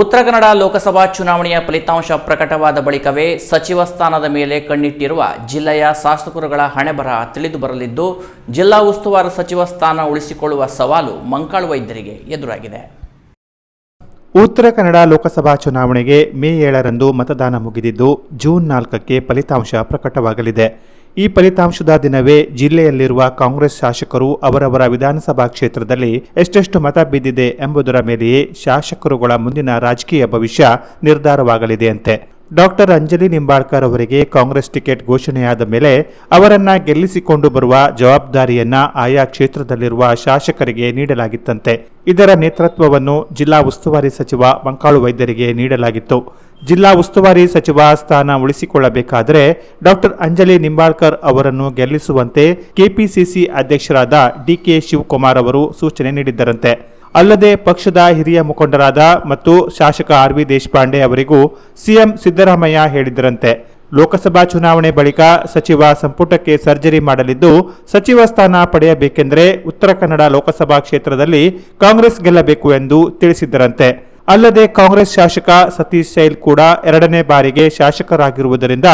ಉತ್ತರ ಕನ್ನಡ ಲೋಕಸಭಾ ಚುನಾವಣೆಯ ಫಲಿತಾಂಶ ಪ್ರಕಟವಾದ ಬಳಿಕವೇ ಸಚಿವ ಸ್ಥಾನದ ಮೇಲೆ ಕಣ್ಣಿಟ್ಟಿರುವ ಜಿಲ್ಲೆಯ ಶಾಸಕರುಗಳ ಹಣೆಬರಹ ತಿಳಿದು ಬರಲಿದ್ದು, ಜಿಲ್ಲಾ ಉಸ್ತುವಾರಿ ಸಚಿವ ಸ್ಥಾನ ಉಳಿಸಿಕೊಳ್ಳುವ ಸವಾಲು ಮಂಕಾಳು ವೈದ್ಯರಿಗೆ ಎದುರಾಗಿದೆ. ಉತ್ತರ ಕನ್ನಡ ಲೋಕಸಭಾ ಚುನಾವಣೆಗೆ ಮೇ ಏಳರಂದು ಮತದಾನ ಮುಗಿದಿದ್ದು ಜೂನ್ ನಾಲ್ಕಕ್ಕೆ ಫಲಿತಾಂಶ ಪ್ರಕಟವಾಗಲಿದೆ. ಈ ಫಲಿತಾಂಶದ ದಿನವೇ ಜಿಲ್ಲೆಯಲ್ಲಿರುವ ಕಾಂಗ್ರೆಸ್ ಶಾಸಕರು ಅವರವರ ವಿಧಾನಸಭಾ ಕ್ಷೇತ್ರದಲ್ಲಿ ಎಷ್ಟೆಷ್ಟು ಮತ ಬಿದ್ದಿದೆ ಎಂಬುದರ ಮೇಲೆಯೇ ಶಾಸಕರುಗಳ ಮುಂದಿನ ರಾಜಕೀಯ ಭವಿಷ್ಯ ನಿರ್ಧಾರವಾಗಲಿದೆಯಂತೆ ಡಾಕ್ಟರ್ ಅಂಜಲಿ ನಿಂಬಾಳ್ಕರ್ ಅವರಿಗೆ ಕಾಂಗ್ರೆಸ್ ಟಿಕೆಟ್ ಘೋಷಣೆಯಾದ ಮೇಲೆ ಅವರನ್ನ ಗೆಲ್ಲಿಸಿಕೊಂಡು ಬರುವ ಜವಾಬ್ದಾರಿಯನ್ನ ಆಯಾ ಕ್ಷೇತ್ರದಲ್ಲಿರುವ ಶಾಸಕರಿಗೆ ನೀಡಲಾಗಿತ್ತಂತೆ. ಇದರ ನೇತೃತ್ವವನ್ನು ಜಿಲ್ಲಾ ಉಸ್ತುವಾರಿ ಸಚಿವ ಬಂಕಾಳು ವೈದ್ಯರಿಗೆ ನೀಡಲಾಗಿತ್ತು. ಜಿಲ್ಲಾ ಉಸ್ತುವಾರಿ ಸಚಿವ ಸ್ಥಾನ ಉಳಿಸಿಕೊಳ್ಳಬೇಕಾದರೆ ಡಾಕ್ಟರ್ ಅಂಜಲಿ ನಿಂಬಾಳ್ಕರ್ ಅವರನ್ನು ಗೆಲ್ಲಿಸುವಂತೆ ಕೆಪಿಸಿಸಿ ಅಧ್ಯಕ್ಷರಾದ ಡಿಕೆ ಶಿವಕುಮಾರ್ ಅವರು ಸೂಚನೆ ನೀಡಿದ್ದರಂತೆ. ಅಲ್ಲದೆ ಪಕ್ಷದ ಹಿರಿಯ ಮುಖಂಡರಾದ ಮತ್ತು ಶಾಸಕ ಆರ್ ವಿ ದೇಶಪಾಂಡೆ ಅವರಿಗೂ ಸಿಎಂ ಸಿದ್ದರಾಮಯ್ಯ ಹೇಳಿದ್ದರಂತೆ. ಲೋಕಸಭಾ ಚುನಾವಣೆ ಬಳಿಕ ಸಚಿವ ಸಂಪುಟಕ್ಕೆ ಸರ್ಜರಿ ಮಾಡಲಿದ್ದು ಸಚಿವ ಸ್ಥಾನ ಪಡೆಯಬೇಕೆಂದರೆ ಉತ್ತರ ಕನ್ನಡ ಲೋಕಸಭಾ ಕ್ಷೇತ್ರದಲ್ಲಿ ಕಾಂಗ್ರೆಸ್ ಗೆಲ್ಲಬೇಕು ಎಂದು ತಿಳಿಸಿದ್ದರಂತೆ. ಅಲ್ಲದೆ ಕಾಂಗ್ರೆಸ್ ಶಾಸಕ ಸತೀಶ್ ಸೈಲ್ ಕೂಡ ಎರಡನೇ ಬಾರಿಗೆ ಶಾಸಕರಾಗಿರುವುದರಿಂದ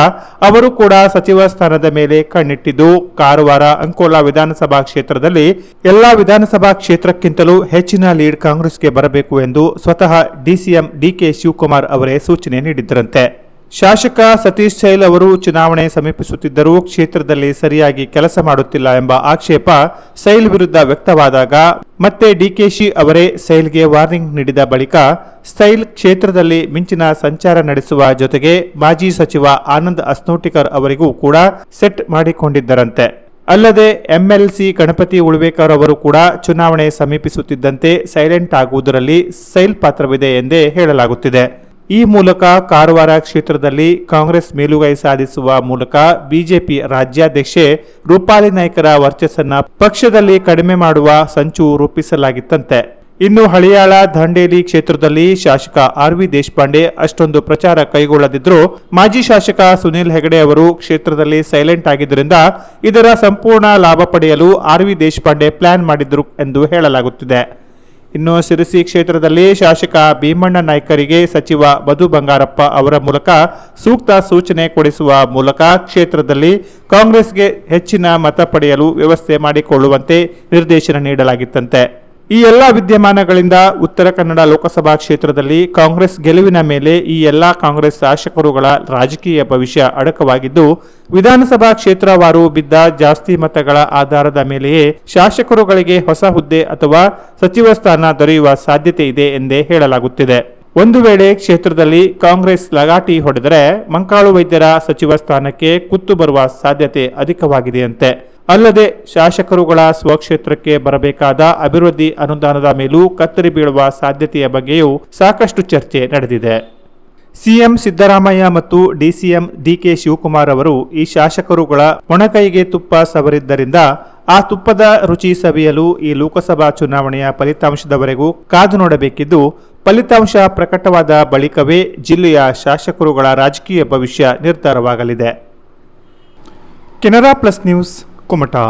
ಅವರು ಕೂಡ ಸಚಿವ ಸ್ಥಾನದ ಮೇಲೆ ಕಣ್ಣಿಟ್ಟಿದ್ದು, ಕಾರವಾರ, ಅಂಕೋಲಾ ವಿಧಾನಸಭಾ ಕ್ಷೇತ್ರದಲ್ಲಿ ಎಲ್ಲಾ ವಿಧಾನಸಭಾ ಕ್ಷೇತ್ರಕ್ಕಿಂತಲೂ ಹೆಚ್ಚಿನ ಲೀಡ್ ಕಾಂಗ್ರೆಸ್ಗೆ ಬರಬೇಕು ಎಂದು ಸ್ವತಃ ಡಿಸಿಎಂ ಡಿಕೆ ಶಿವಕುಮಾರ್ ಅವರೇ ಸೂಚನೆ ನೀಡಿದ್ದರಂತೆ. ಶಾಸಕ ಸತೀಶ್ ಸೈಲ್ ಅವರು ಚುನಾವಣೆ ಸಮೀಪಿಸುತ್ತಿದ್ದರೂ ಕ್ಷೇತ್ರದಲ್ಲಿ ಸರಿಯಾಗಿ ಕೆಲಸ ಮಾಡುತ್ತಿಲ್ಲ ಎಂಬ ಆಕ್ಷೇಪ ಸೈಲ್ ವಿರುದ್ಧ ವ್ಯಕ್ತವಾದಾಗ ಮತ್ತೆ ಡಿಕೆಶಿ ಅವರೇ ಸೈಲ್ಗೆ ವಾರ್ನಿಂಗ್ ನೀಡಿದ ಬಳಿಕ ಸೈಲ್ ಕ್ಷೇತ್ರದಲ್ಲಿ ಮಿಂಚಿನ ಸಂಚಾರ ನಡೆಸುವ ಜೊತೆಗೆ ಮಾಜಿ ಸಚಿವ ಆನಂದ್ ಅಸ್ನೋಟಿಕರ್ ಅವರಿಗೂ ಕೂಡ ಸೆಟ್ ಮಾಡಿಕೊಂಡಿದ್ದರಂತೆ. ಅಲ್ಲದೆ ಎಂಎಲ್ಸಿ ಗಣಪತಿ ಉಳ್ವೇಕರ್ ಅವರು ಕೂಡ ಚುನಾವಣೆ ಸಮೀಪಿಸುತ್ತಿದ್ದಂತೆ ಸೈಲೆಂಟ್ ಆಗುವುದರಲ್ಲಿ ಸೈಲ್ ಪಾತ್ರವಿದೆ ಎಂದೇ ಹೇಳಲಾಗುತ್ತಿದೆ. ಈ ಮೂಲಕ ಕಾರವಾರ ಕ್ಷೇತ್ರದಲ್ಲಿ ಕಾಂಗ್ರೆಸ್ ಮೇಲುಗೈ ಸಾಧಿಸುವ ಮೂಲಕ ಬಿಜೆಪಿ ರಾಜ್ಯಾಧ್ಯಕ್ಷೆ ರೂಪಾಲಿ ನಾಯ್ಕರ ವರ್ಚಸ್ಸನ್ನು ಪಕ್ಷದಲ್ಲಿ ಕಡಿಮೆ ಮಾಡುವ ಸಂಚು ರೂಪಿಸಲಾಗಿತ್ತಂತೆ. ಇನ್ನು ಹಳಿಯಾಳ ದಾಂಡೇಲಿ ಕ್ಷೇತ್ರದಲ್ಲಿ ಶಾಸಕ ಆರ್ ವಿ ದೇಶಪಾಂಡೆ ಅಷ್ಟೊಂದು ಪ್ರಚಾರ ಕೈಗೊಳ್ಳದಿದ್ದರೂ ಮಾಜಿ ಶಾಸಕ ಸುನಿಲ್ ಹೆಗಡೆ ಅವರು ಕ್ಷೇತ್ರದಲ್ಲಿ ಸೈಲೆಂಟ್ ಆಗಿದ್ದರಿಂದ ಇದರ ಸಂಪೂರ್ಣ ಲಾಭ ಪಡೆಯಲು ಆರ್ ವಿ ದೇಶಪಾಂಡೆ ಪ್ಲಾನ್ ಮಾಡಿದ್ರು ಎಂದು ಹೇಳಲಾಗುತ್ತಿದೆ. ಇನ್ನು ಸಿರಸಿ ಕ್ಷೇತ್ರದಲ್ಲಿ ಶಾಸಕ ಭೀಮಣ್ಣ ನಾಯ್ಕರಿಗೆ ಸಚಿವ ಮಧು ಬಂಗಾರಪ್ಪ ಅವರ ಮೂಲಕ ಸೂಕ್ತ ಸೂಚನೆ ಕೊಡಿಸುವ ಮೂಲಕ ಕ್ಷೇತ್ರದಲ್ಲಿ ಕಾಂಗ್ರೆಸ್ಗೆ ಹೆಚ್ಚಿನ ಮತ ಪಡೆಯಲು ವ್ಯವಸ್ಥೆ ಮಾಡಿಕೊಳ್ಳುವಂತೆ ನಿರ್ದೇಶನ ನೀಡಲಾಗಿತ್ತಂತೆ. ಈ ಎಲ್ಲ ವಿದ್ಯಮಾನಗಳಿಂದ ಉತ್ತರ ಕನ್ನಡ ಲೋಕಸಭಾ ಕ್ಷೇತ್ರದಲ್ಲಿ ಕಾಂಗ್ರೆಸ್ ಗೆಲುವಿನ ಮೇಲೆ ಈ ಎಲ್ಲ ಕಾಂಗ್ರೆಸ್ ಶಾಸಕರುಗಳ ರಾಜಕೀಯ ಭವಿಷ್ಯ ಅಡಕವಾಗಿದ್ದು, ವಿಧಾನಸಭಾ ಕ್ಷೇತ್ರವಾರು ಬಿದ್ದ ಜಾಸ್ತಿ ಮತಗಳ ಆಧಾರದ ಮೇಲೆಯೇ ಶಾಸಕರುಗಳಿಗೆ ಹೊಸ ಹುದ್ದೆ ಅಥವಾ ಸಚಿವ ಸ್ಥಾನ ದೊರೆಯುವ ಸಾಧ್ಯತೆ ಇದೆ ಎಂದೇ ಹೇಳಲಾಗುತ್ತಿದೆ. ಒಂದು ವೇಳೆ ಕ್ಷೇತ್ರದಲ್ಲಿ ಕಾಂಗ್ರೆಸ್ ಲಗಾಟಿ ಹೊಡೆದರೆ, ಮಂಕಾಳು ವೈದ್ಯರ ಸಚಿವ ಸ್ಥಾನಕ್ಕೆ ಕುತ್ತು ಬರುವ ಸಾಧ್ಯತೆ ಅಧಿಕವಾಗಿದೆಯಂತೆ. ಅಲ್ಲದೆ ಶಾಸಕರುಗಳ ಸ್ವಕ್ಷೇತ್ರಕ್ಕೆ ಬರಬೇಕಾದ ಅಭಿವೃದ್ಧಿ ಅನುದಾನದ ಮೇಲೂ ಕತ್ತರಿ ಬೀಳುವ ಸಾಧ್ಯತೆಯ ಬಗ್ಗೆಯೂ ಸಾಕಷ್ಟು ಚರ್ಚೆ ನಡೆದಿದೆ. ಸಿಎಂ ಸಿದ್ದರಾಮಯ್ಯ ಮತ್ತು ಡಿಸಿಎಂ ಡಿಕೆ ಶಿವಕುಮಾರ್ ಅವರು ಈ ಶಾಸಕರುಗಳ ಒಣಕೈಗೆ ತುಪ್ಪ ಸವರಿದ್ದರಿಂದ ಆ ತುಪ್ಪದ ರುಚಿ ಸವಿಯಲು ಈ ಲೋಕಸಭಾ ಚುನಾವಣೆಯ ಫಲಿತಾಂಶದವರೆಗೂ ಕಾದು ನೋಡಬೇಕಿದ್ದು, ಫಲಿತಾಂಶ ಪ್ರಕಟವಾದ ಬಳಿಕವೇ ಜಿಲ್ಲೆಯ ಶಾಸಕರುಗಳ ರಾಜಕೀಯ ಭವಿಷ್ಯ ನಿರ್ಧಾರವಾಗಲಿದೆ. Canara plus news Kumta